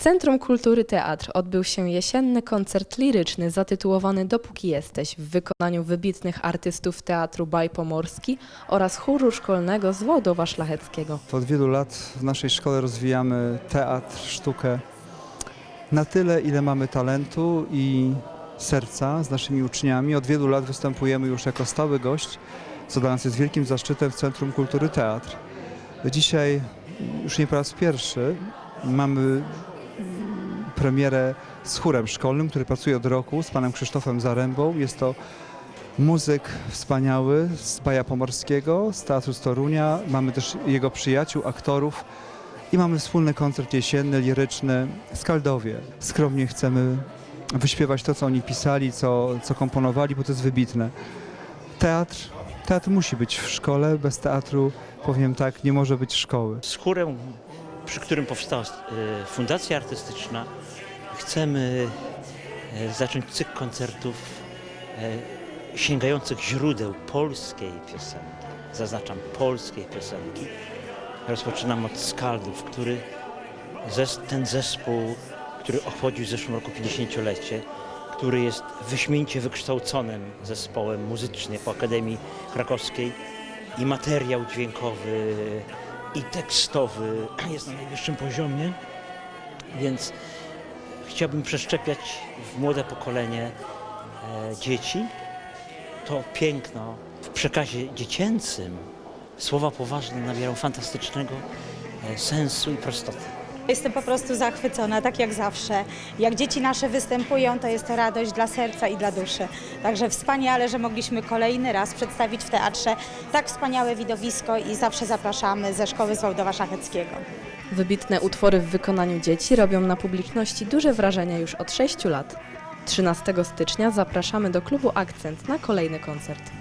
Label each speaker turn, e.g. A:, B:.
A: Centrum Kultury Teatr odbył się jesienny koncert liryczny zatytułowany Dopóki jesteś w wykonaniu wybitnych artystów Teatru Baj Pomorski oraz chóru szkolnego z Włodowa Szlacheckiego.
B: Od wielu lat w naszej szkole rozwijamy teatr, sztukę na tyle, ile mamy talentu i serca z naszymi uczniami. Od wielu lat występujemy już jako stały gość, co dla nas jest wielkim zaszczytem w Centrum Kultury Teatr. Dzisiaj już nie po raz pierwszy mamy premierę z chórem szkolnym, który pracuje od roku z panem Krzysztofem Zarębą. Jest to muzyk wspaniały z Baja Pomorskiego, z Teatru z Torunia. Mamy też jego przyjaciół, aktorów i mamy wspólny koncert jesienny, liryczny z Kaldowie. Skromnie chcemy wyśpiewać to, co oni pisali, co, co komponowali, bo to jest wybitne. Teatr, teatr musi być w szkole, bez teatru, powiem tak, nie może być szkoły.
C: Z chórem, przy którym powstała e, Fundacja Artystyczna, chcemy e, zacząć cykl koncertów e, sięgających źródeł polskiej piosenki. Zaznaczam polskiej piosenki. Rozpoczynam od Skaldów, który ten zespół, który obchodził w zeszłym roku 50-lecie, który jest wyśmienicie wykształconym zespołem muzycznym po Akademii Krakowskiej i materiał dźwiękowy, i tekstowy jest na najwyższym poziomie, więc chciałbym przeszczepiać w młode pokolenie e, dzieci to piękno w przekazie dziecięcym. Słowa poważne nabierają fantastycznego e, sensu i prostoty.
D: Jestem po prostu zachwycona, tak jak zawsze. Jak dzieci nasze występują, to jest to radość dla serca i dla duszy. Także wspaniale, że mogliśmy kolejny raz przedstawić w teatrze tak wspaniałe widowisko i zawsze zapraszamy ze Szkoły z Wałdowa Szlacheckiego.
A: Wybitne utwory w wykonaniu dzieci robią na publiczności duże wrażenie już od 6 lat. 13 stycznia zapraszamy do klubu Akcent na kolejny koncert.